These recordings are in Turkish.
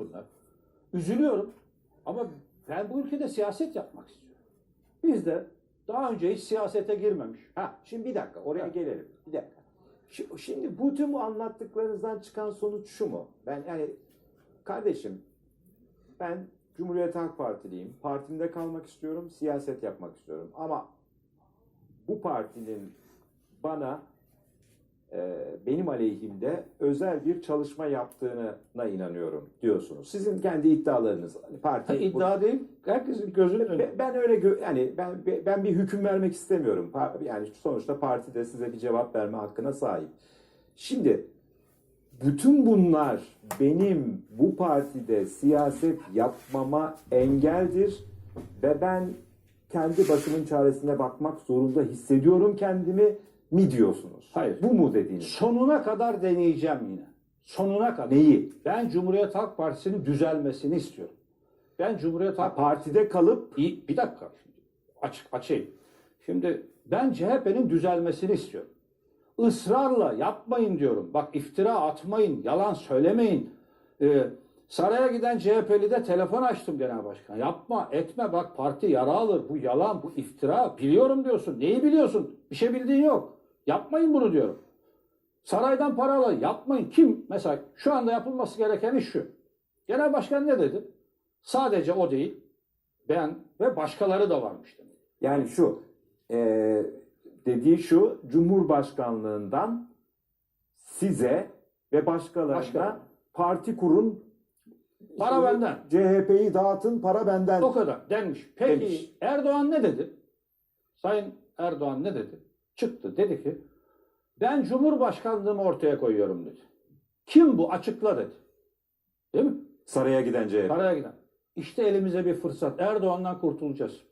bunlar. Üzülüyorum ama ben bu ülkede siyaset yapmak istiyorum. Biz de daha önce hiç siyasete girmemiş. Ha, şimdi bir dakika oraya Evet. gelelim. Bir dakika. Şi- Şimdi bu tüm bu anlattıklarınızdan çıkan sonuç şu mu? Ben yani kardeşim ben Cumhuriyet Halk Partiliyim. Partimde kalmak istiyorum, siyaset yapmak istiyorum. Ama bu partinin bana benim aleyhimde özel bir çalışma yaptığına inanıyorum diyorsunuz. Sizin kendi iddialarınız. Hani Parti Ha, iddia değil, herkesin gözünün önünde. ben, öyle gö- yani ben ben bir hüküm vermek istemiyorum. Yani sonuçta parti de size bir cevap verme hakkına sahip. Şimdi bütün bunlar benim bu partide siyaset yapmama engeldir ve ben kendi başımın çaresine bakmak zorunda hissediyorum kendimi mi diyorsunuz? Hayır. Bu mu dediğiniz? Sonuna kadar deneyeceğim yine. Sonuna kadar. Neyi? Ben Cumhuriyet Halk Partisi'nin düzelmesini istiyorum. Ben Cumhuriyet Halk Partide kalıp İyi, bir dakika. Açık açayım. Şimdi ben CHP'nin düzelmesini istiyorum. Israrla yapmayın diyorum. Bak iftira atmayın, yalan söylemeyin. Ee, saraya giden CHP'li de telefon açtım genel başkan. Yapma, etme bak parti yara alır. Bu yalan, bu iftira. Biliyorum diyorsun. Neyi biliyorsun? Bir şey bildiğin yok. Yapmayın bunu diyorum. Saraydan para alın. Yapmayın. Kim? Mesela şu anda yapılması gereken iş şu. Genel başkan ne dedi? Sadece o değil. Ben ve başkaları da varmış demek. Yani şu e, dediği şu Cumhurbaşkanlığından size ve başkalarına Başkalarına. parti kurun Para benden. CHP'yi dağıtın para benden. O kadar denmiş. Peki Demiş. Erdoğan ne dedi? Sayın Erdoğan ne dedi? Çıktı dedi ki ben Cumhurbaşkanlığımı ortaya koyuyorum dedi. Kim bu? Açıkla dedi. Değil mi? Saraya giden CHP. Paraya giden. İşte elimize bir fırsat. Erdoğan'dan kurtulacağız.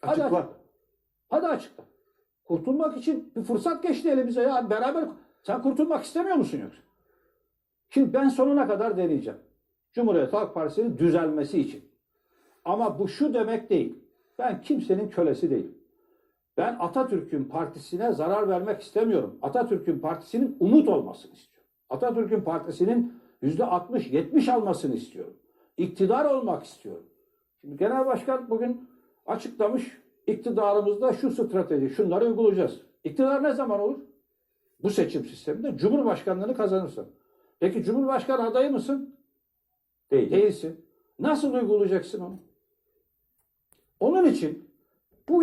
Hadi Açıkla. açıkla. Hadi açıkla. Kurtulmak için bir fırsat geçti elimize ya. Beraber sen kurtulmak istemiyor musun yoksa? Şimdi ben sonuna kadar deneyeceğim. Cumhuriyet Halk Partisi'nin düzelmesi için. Ama bu şu demek değil. Ben kimsenin kölesi değilim. Ben Atatürk'ün partisine zarar vermek istemiyorum. Atatürk'ün partisinin umut olmasını istiyorum. Atatürk'ün partisinin yüzde 60-70 almasını istiyorum. İktidar olmak istiyorum. Şimdi Genel Başkan bugün açıklamış iktidarımızda şu strateji, şunları uygulayacağız. İktidar ne zaman olur? Bu seçim sisteminde Cumhurbaşkanlığını kazanırsın. Peki Cumhurbaşkanı adayı mısın? Değil. Değilsin. Nasıl uygulayacaksın onu? Onun için